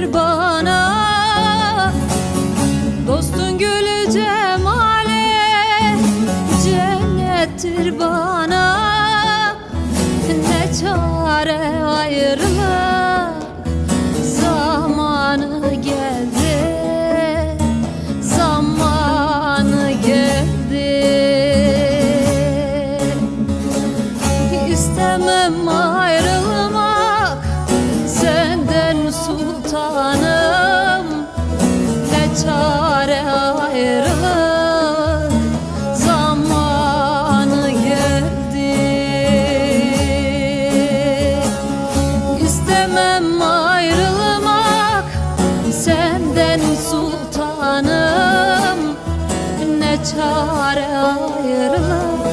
ver bana. Dostun gülü cemali Cennettir bana. Ne çare ayrılık Zamanı geldi Zamanı geldi. İstemem ayrılmak çare ayrılık zamanı geldi. İstemem ayrılmak senden sultanım. Ne çare ayrılık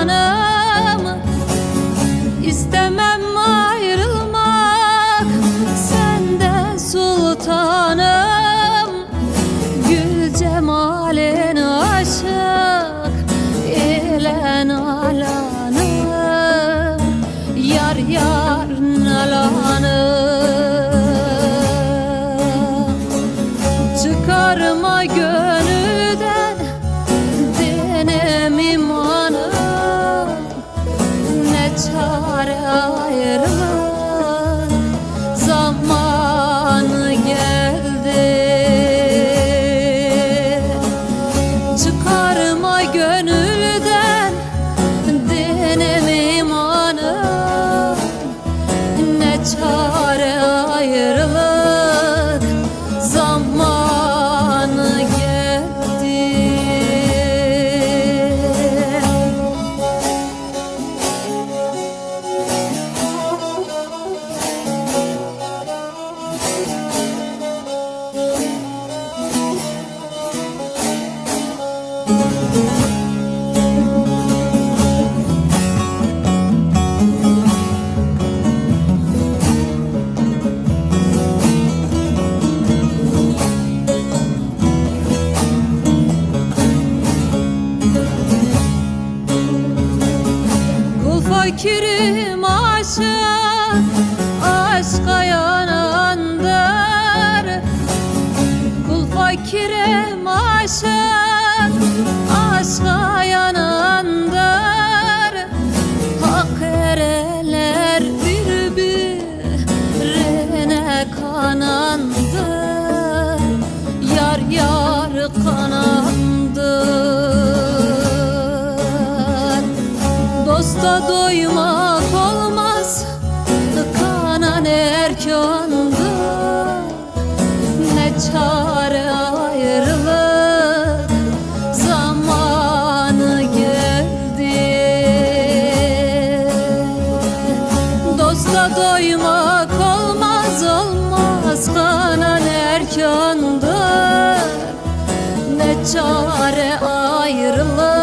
sultanım fakirim aşık Aşka yanandır. Kul fakirim aşık kanandır Yar yar kanandır Dosta doymak mekanda Ne çare ayrılık